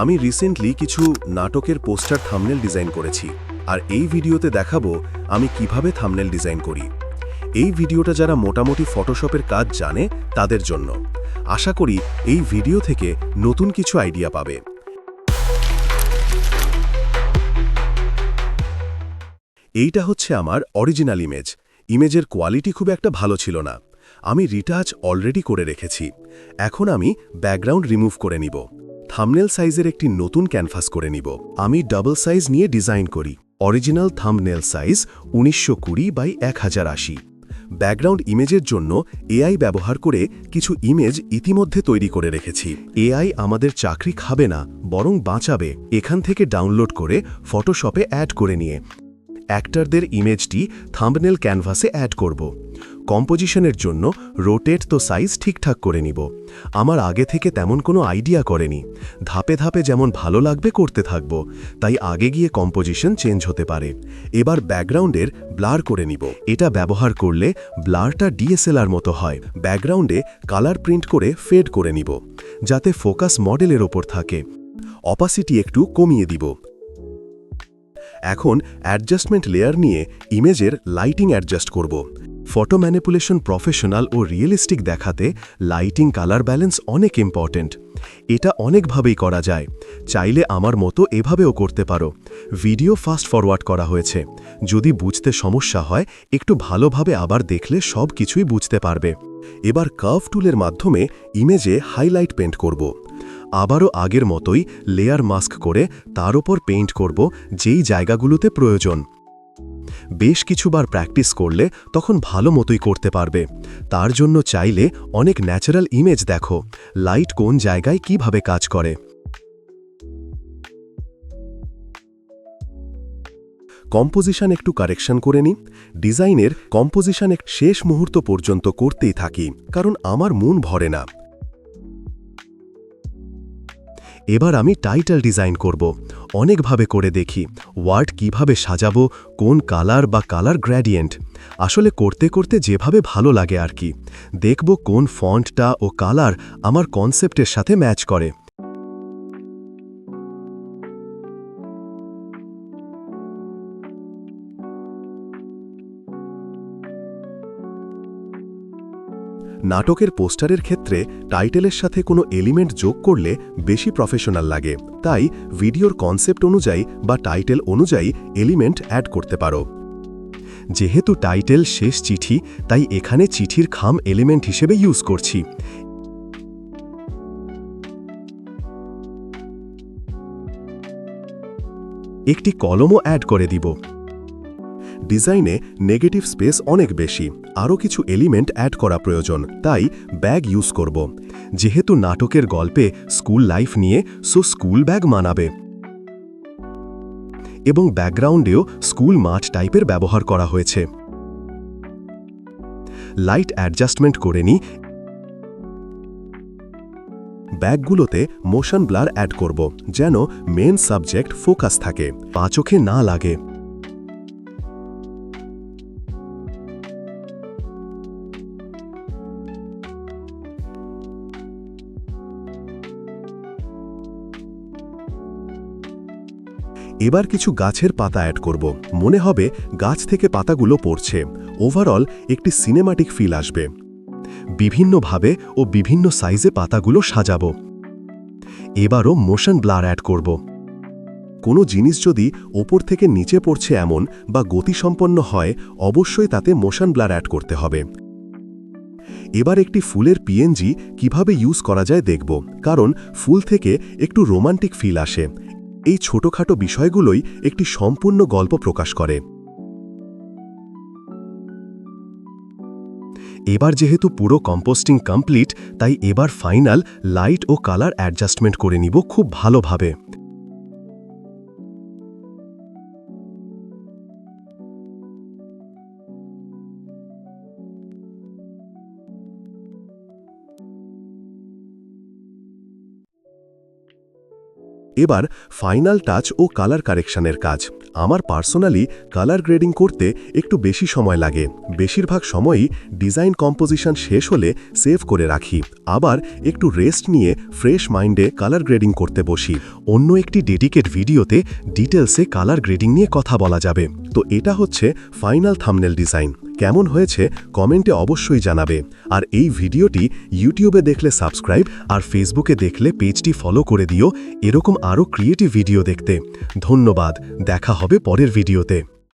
আমি রিসেন্টলি কিছু নাটকের পোস্টার থামনেল ডিজাইন করেছি, আর এই ভিডিওতে দেখাবো আমি কীভাবে থামনেল ডিজাইন করি। এই ভিডিওটা যারা মোটামুটি ফটোশপের কাজ জানে, তাদের জন্য। আশা করি এই ভিডিও থেকে নতুন কিছু আইডিয়া পাবে। এইটা হচ্ছে আমার অরিজিনাল ইমেজ ইমেজের কোয়ালিটি খুব একটা ভালো ছিল না। আমি রিটাচ অলরেডি করে রেখেছি। এখন আমি ব্যাকগ্রাউন্ড রিমুভ করে নিব। থামনেল সাইজের একটি নতুন ক্যানভাস করে নিব। আমি ডাবল সাইজ নিয়ে ডিজাইন করি। অরিজিনাল থামনেল সাইজ উনিশশো কুড়ি বাই এক হাজার আশি। ব্যাকগ্রাউন্ড ইমেজের জন্য এআই ব্যবহার করে কিছু ইমেজ ইতিমধ্যে তৈরি করে রেখেছি। এআই আমাদের চাকরি খাবে না, বরং বাঁচাবে। এখান থেকে ডাউনলোড করে ফটোশপে অ্যাড করে নিয়ে। অ্যাক্টারদের ইমেজটি থাম্বনেল ক্যানভাসে অ্যাড করব। কম্পোজিশনের জন্য রোটেট তো সাইজ ঠিকঠাক করে নিব। আমার আগে থেকে তেমন কোনো আইডিয়া করেনি। ধাপে ধাপে যেমন ভালো লাগবে করতে থাকব, তাই আগে গিয়ে কম্পোজিশন চেঞ্জ হতে পারে। এবার ব্যাকগ্রাউন্ডের ব্লার করে নিব। এটা ব্যবহার করলে ব্লারটা ডিএসএলআর মতো হয়। ব্যাকগ্রাউন্ডে কালার প্রিন্ট করে ফেড করে নিব, যাতে ফোকাস মডেলের ওপর থাকে। অপাসিটি একটু কমিয়ে দিব। এখন অ্যাডজাস্টমেন্ট লেয়ার নিয়ে ইমেজের লাইটিং অ্যাডজাস্ট করব। ফটো ম্যানিপুলেশন প্রফেশনাল ও রিয়েলিস্টিক দেখাতে লাইটিং কালার ব্যালেন্স অনেক ইম্পর্ট্যান্ট এটা অনেকভাবেই করা যায়। চাইলে আমার মতো এভাবেও করতে পারো। ভিডিও ফাস্ট ফরওয়ার্ড করা হয়েছে। যদি বুঝতে সমস্যা হয়, একটু ভালোভাবে আবার দেখলে সব কিছুই বুঝতে পারবে। এবার কার্ভ টুলের মাধ্যমে ইমেজে হাইলাইট পেন্ট করব। আবারও আগের মতোই লেয়ার মাস্ক করে তার ওপর পেইন্ট করব যেই জায়গাগুলোতে প্রয়োজন। বেশ কিছুবার প্র্যাকটিস করলে তখন ভালো মতোই করতে পারবে। তার জন্য চাইলে অনেক ন্যাচারাল ইমেজ দেখো, লাইট কোন জায়গায় কীভাবে কাজ করে। কম্পোজিশন একটু কারেকশন করে নিই। ডিজাইনের কম্পোজিশন শেষ মুহূর্ত পর্যন্ত করতেই থাকি, কারণ আমার মন ভরে না। এবার আমি টাইটেল ডিজাইন করব। অনেকভাবে করে দেখি। ওয়ার্ড কীভাবে সাজাবো, কোন কালার বা কালার গ্র্যাডিয়েন্ট। আসলে করতে করতে যেভাবে ভালো লাগে আর কি। দেখব কোন ফন্টটা ও কালার আমার কনসেপ্টের সাথে ম্যাচ করে। নাটকের পোস্টারের ক্ষেত্রে টাইটেলের সাথে কোনো এলিমেন্ট যোগ করলে বেশি প্রফেশনাল লাগে। তাই ভিডিওর কনসেপ্ট অনুযায়ী বা টাইটেল অনুযায়ী এলিমেন্ট অ্যাড করতে পারো। যেহেতু টাইটেল শেষ চিঠি, তাই এখানে চিঠির খাম এলিমেন্ট হিসেবে ইউজ করছি। একটি কলমও অ্যাড করে দিব। ডিজাইনে নেগেটিভ স্পেস অনেক বেশি। আরও কিছু এলিমেন্ট অ্যাড করা প্রয়োজন, তাই ব্যাগ ইউজ করব। যেহেতু নাটকের গল্পে স্কুল লাইফ নিয়ে সো স্কুল ব্যাগ মানাবে। এবং ব্যাকগ্রাউন্ডেও স্কুল মাঠ টাইপের ব্যবহার করা হয়েছে। লাইট অ্যাডজাস্টমেন্ট করে নিই ব্যাগগুলোতে মোশন ব্লার অ্যাড করব, যেন মেন সাবজেক্ট ফোকাস থাকে পাঁচোখে না লাগে। এবার কিছু গাছের পাতা অ্যাড করব। মনে হবে গাছ থেকে পাতাগুলো পড়ছে। ওভারঅল একটি সিনেমাটিক ফিল আসবে। বিভিন্নভাবে ও বিভিন্ন সাইজে পাতাগুলো সাজাবো। এবারও মোশন ব্লার অ্যাড করব। কোনো জিনিস যদি ওপর থেকে নিচে পড়ছে এমন বা গতিসম্পন্ন হয়, অবশ্যই তাতে মোশন ব্লার অ্যাড করতে হবে। এবার একটি ফুলের পিএনজি কীভাবে ইউজ করা যায় দেখব। কারণ ফুল থেকে একটু রোমান্টিক ফিল আসে। এই ছোটখাটো বিষয়গুলোই একটি সম্পূর্ণ গল্প প্রকাশ করে। এবার যেহেতু পুরো কম্পোস্টিং কমপ্লিট, তাই এবার ফাইনাল লাইট ও কালার অ্যাডজাস্টমেন্ট করে নিব খুব ভালোভাবে। এবার ফাইনাল টাচ ও কালার কারেকশনের কাজ। আমার পার্সোনালি কালার গ্রেডিং করতে একটু বেশি সময় লাগে। বেশিরভাগ সময়ই ডিজাইন কম্পোজিশন শেষ হলে সেভ করে রাখি। আবার একটু রেস্ট নিয়ে ফ্রেশ মাইন্ডে কালার গ্রেডিং করতে বসি। অন্য একটি ডেডিকেট ভিডিওতে ডিটেলসে কালার গ্রেডিং নিয়ে কথা বলা যাবে। তো এটা হচ্ছে ফাইনাল থামনেল ডিজাইন কেমন হয়েছে কমেন্টে অবশ্যই জানাবে। আর এই ভিডিওটি ইউটিউবে দেখলে সাবস্ক্রাইব আর ফেসবুকে দেখলে পেজটি ফলো করে দিও। এরকম আরও ক্রিয়েটিভ ভিডিও দেখতে। ধন্যবাদ। দেখা হবে পরের ভিডিওতে।